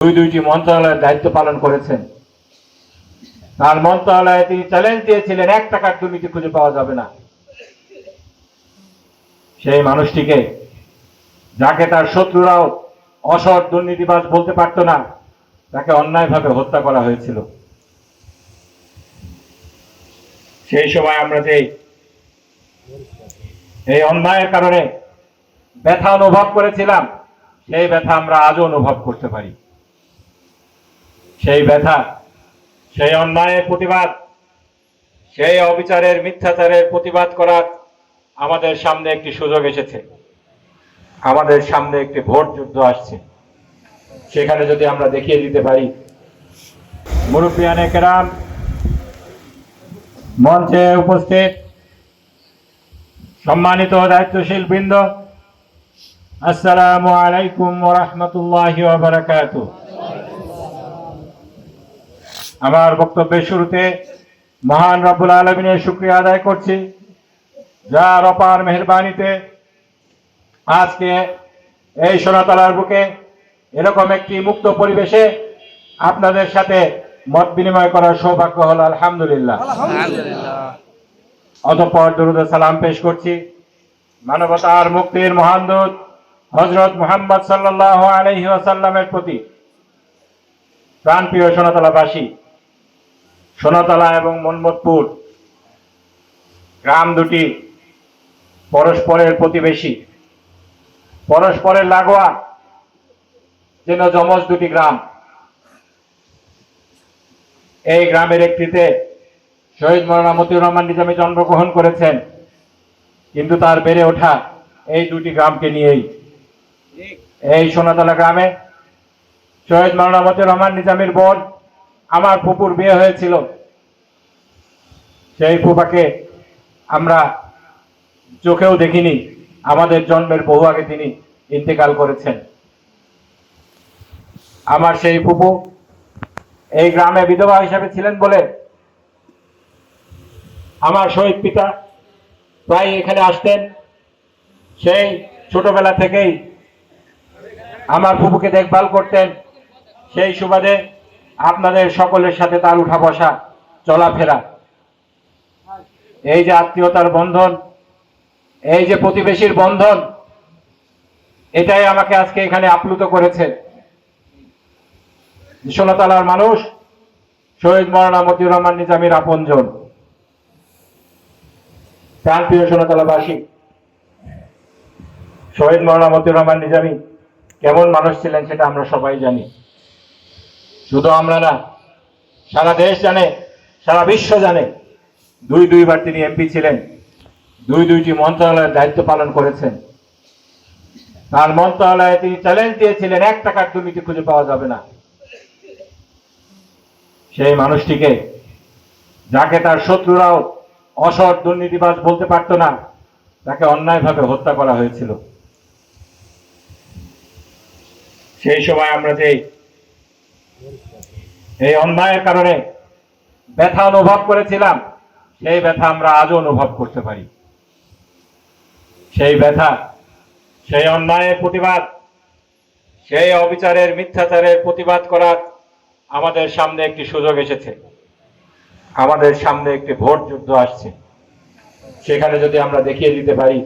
দুই দুইটি মন্ত্রণালয়ের দায়িত্ব পালন করেছেন। তার মন্ত্রণালয়ে তিনি চ্যালেঞ্জ দিয়েছিলেন, এক টাকার দুর্নীতি খুঁজে পাওয়া যাবে না। সেই মানুষটিকে, যাকে তার শত্রুরাও অসৎ দুর্নীতিবাজ বলতে পারত না, তাকে অন্যায়ভাবে হত্যা করা হয়েছিল। সেই সময় আমরা যে এই অন্যায়ের কারণে ব্যথা অনুভব করেছিলাম, সেই ব্যথা আমরা আজও অনুভব করতে পারি। সেই ব্যথা, সেই অন্যায়ের প্রতিবাদ, সেই অবিচারের মিথ্যাচারের প্রতিবাদ করার আমাদের সামনে একটি সুযোগ এসেছে। আমাদের সামনে একটি ভোট যুদ্ধ আসছে। সেখানে যদি আমরা দেখিয়ে দিতে পারি, মুরব্বিয়ানে কেরাম মঞ্চে উপস্থিত সম্মানিত দায়িত্বশীল বৃন্দ, আসসালামু আলাইকুম ওরহমতুল্লাহ বারাকাত আমার বক্তব্যের শুরুতে মহান রব্বুল আলমিনের শুক্রিয়া আদায় করছি। যার অপার মেহরবানিতে আজকে এই সোনাতলার বুকে এরকম একটি মুক্ত পরিবেশে আপনাদের সাথে মত বিনিময় করার সৌভাগ্য হল আলহামদুলিল্লাহ। অতঃপর দরুদ সালাম পেশ করছি। মানবতার মুক্তির মহান দূত হজরত মুহাম্মদ সাল্লাহ আলহি আসাল্লামের প্রতি। প্রাণপ্রিয় সোনাতলাবাসী সোনাতলা এবং মনমতপুর গ্রাম দুটি পরস্পরের প্রতিবেশী। পরস্পরের লাগোয়া যেন যমজ দুটি গ্রাম। এই গ্রামের একটিতে শহীদ মৌলানা মতিউর রহমান নিজামী জন্মগ্রহণ করেছেন, কিন্তু তার বেড়ে ওঠা এই দুটি গ্রামকে নিয়েই। এই সোনাতলা গ্রামে শহীদ মৌলানা মতিউর রহমান নিজামীর বোন আমার ফুপুর বিয়ে হয়েছিল। সেই ফুপাকে আমরা চোখেও দেখিনি। আমাদের জন্মের বহু আগে তিনি ইন্তেকাল করেছেন। আমার সেই ফুপু এই গ্রামে বিধবা হিসাবে ছিলেন বলে আমার শহীদ পিতা প্রায় এখানে আসতেন। সেই ছোটবেলা থেকেই আমার ফুপুকে দেখভাল করতেন। সেই সুবাদে আপনাদের সকলের সাথে তার উঠা বসা চলাফেরা। এই যে আত্মীয়তার বন্ধন, এই যে প্রতিবেশীর বন্ধন, এটাই আমাকে আজকে এখানে আপ্লুত করেছে। সোনাতলার মানুষ, শহীদ মৌলানা মতিউর রহমান নিজামীর আপনজন। প্রাণপ্রিয় সোনাতলাবাসী, শহীদ মৌলানা মতিউর রহমান নিজামী, কেমন মানুষ ছিলেন সেটা আমরা সবাই জানি। শুধু আমরা না, সারা দেশ জানে, সারা বিশ্ব জানে, দুই দুইবার তিনি এমপি ছিলেন, দুই দুইটি মন্ত্রণালয়ের দায়িত্ব পালন করেছেন। তার মন্ত্রণালয়ে তিনি চ্যালেঞ্জ দিয়েছিলেন, এক টাকার দুর্নীতি খুঁজে পাওয়া যাবে না। সেই মানুষটিকে, যাকে তার শত্রুরাও অসৎ দুর্নীতিবাজ বলতে পারত না, তাকে অন্যায়ভাবে হত্যা করা হয়েছিল। সেই সময় আমরা যে এই অন্যায়ের কারণে ব্যথা অনুভব করেছিলাম, সেই ব্যথা আমরা আজও অনুভব করতে পারি। সেই ব্যথা, সেই অন্যায়ের প্রতিবাদ, সেই অবিচারের, মিথ্যাচারের প্রতিবাদ করার আমাদের সামনে একটি সুযোগ এসেছে। আমাদের সামনে একটি ভোট যুদ্ধ আসছে। সেখানে যদি আমরা দেখিয়ে দিতে পারি